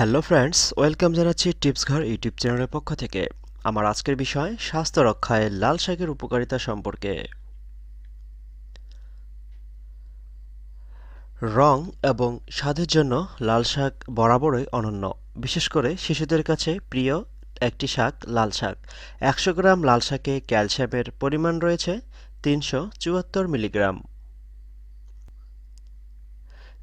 Hello friends, welcome জানাচ্ছি tips ঘর YouTube চ্যানেলের পক্ষ থেকে। আমার আজকের বিষয়, স্বাস্থ্য রক্ষায় লাল শাকের উপকারিতা সম্পর্কে। রং এবং স্বাদের জন্য লাল শাক বরাবরই অনন্য। বিশেষ করে শিশুদের কাছে প্রিয় একটি শাক লাল শাক। একশো গ্রাম লাল শাকে ক্যালসিয়ামের পরিমাণ রয়েছে তিনশো চুয়াত্তর মিলিগ্রাম।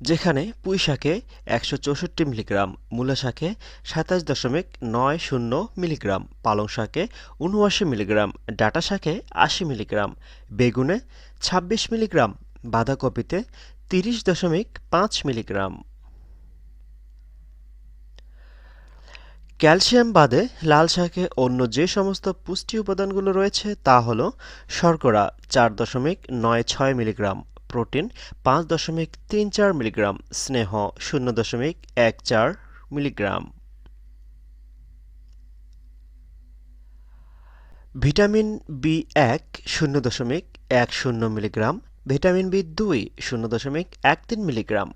যেখানে পুঁই শাকে একশো চৌষট্টি মিলিগ্রাম, মূলা শাকে সাতাশ দশমিক নয় শূন্য মিলিগ্রাম, পালং শাকে উনআশি মিলিগ্রাম, ডাটা শাকে আশি মিলিগ্রাম, বেগুনে ছাব্বিশ মিলিগ্রাম, বাঁধাকপিতে তিরিশ দশমিক পাঁচ মিলিগ্রাম। ক্যালসিয়াম বাদে লাল শাকে অন্য যে সমস্ত পুষ্টি উপাদানগুলো রয়েছে তা হল শর্করা চার দশমিক নয় ছয় মিলিগ্রাম প্রোটিন পাঁচ দশমিক তিন চার মিলিগ্রাম, স্নেহ শূন্য দশমিক এক চার মিলিগ্রাম। ভিটামিন বি এক শূন্য দশমিক এক শূন্য মিলিগ্রাম, ভিটামিন বি দুই শূন্য দশমিক এক তিন মিলিগ্রাম,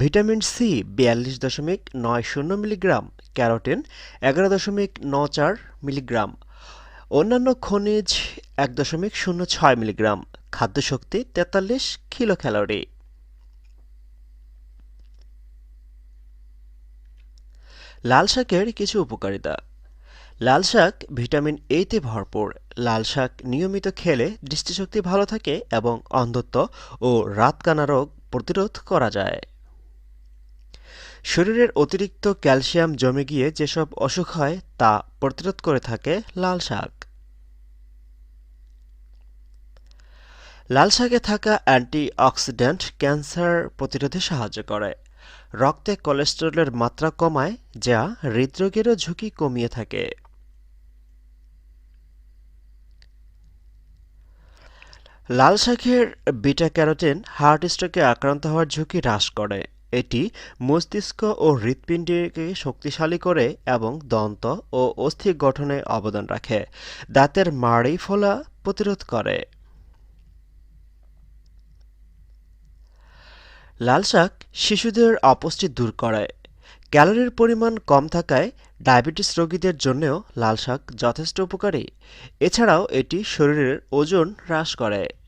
ভিটামিন সি বিয়াল্লিশ দশমিক নয় শূন্য মিলিগ্রাম, ক্যারোটিন এগারো দশমিক ন চার মিলিগ্রাম। অন্যান্য খনিজ এক দশমিক শূন্য ছয় মিলিগ্রাম, খাদ্যশক্তি তেতাল্লিশ কিলো ক্যালোরি লাল শাকের কিছু উপকারিতা। লাল শাক ভিটামিন এতে ভরপুর। লাল শাক নিয়মিত খেলে দৃষ্টিশক্তি ভালো থাকে এবং অন্ধত্ব ও রাতকানা রোগ প্রতিরোধ করা যায়। শরীরের অতিরিক্ত ক্যালসিয়াম জমে গিয়ে যেসব অসুখ হয় তা প্রতিরোধ করে থাকে লাল শাক। লাল শাকে থাকা অ্যান্টিঅক্সিডেন্ট ক্যান্সার প্রতিরোধে সাহায্য করে। রক্তে কোলেস্টেরলের মাত্রা কমায়, যা হৃদরোগেরও ঝুঁকি কমিয়ে থাকে। লাল শাকের বিটা ক্যারোটিন হার্ট স্ট্রোকে আক্রান্ত হওয়ার ঝুঁকি হ্রাস করে। এটি মস্তিষ্ক ও হৃৎপিণ্ডকে শক্তিশালী করে এবং দন্ত ও অস্থি গঠনে অবদান রাখে, দাঁতের মাড়ি ফোলা প্রতিরোধ করে। লাল শাক শিশুদের অপুষ্টি দূর করে। ক্যালোরির পরিমাণ কম থাকায় ডায়াবেটিস রোগীদের জন্যও লাল শাক যথেষ্ট উপকারী। এছাড়াও এটি শরীরের ওজন হ্রাস করে।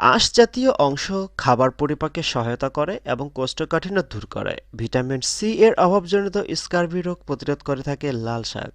আঁশ জাতীয় অংশ খাবার পরিপাকে সহায়তা করে এবং কোষ্ঠকাঠিন্য দূর করে। ভিটামিন সি এর অভাবজনিত স্কার্বি রোগ প্রতিরোধ করে থাকে লাল শাক।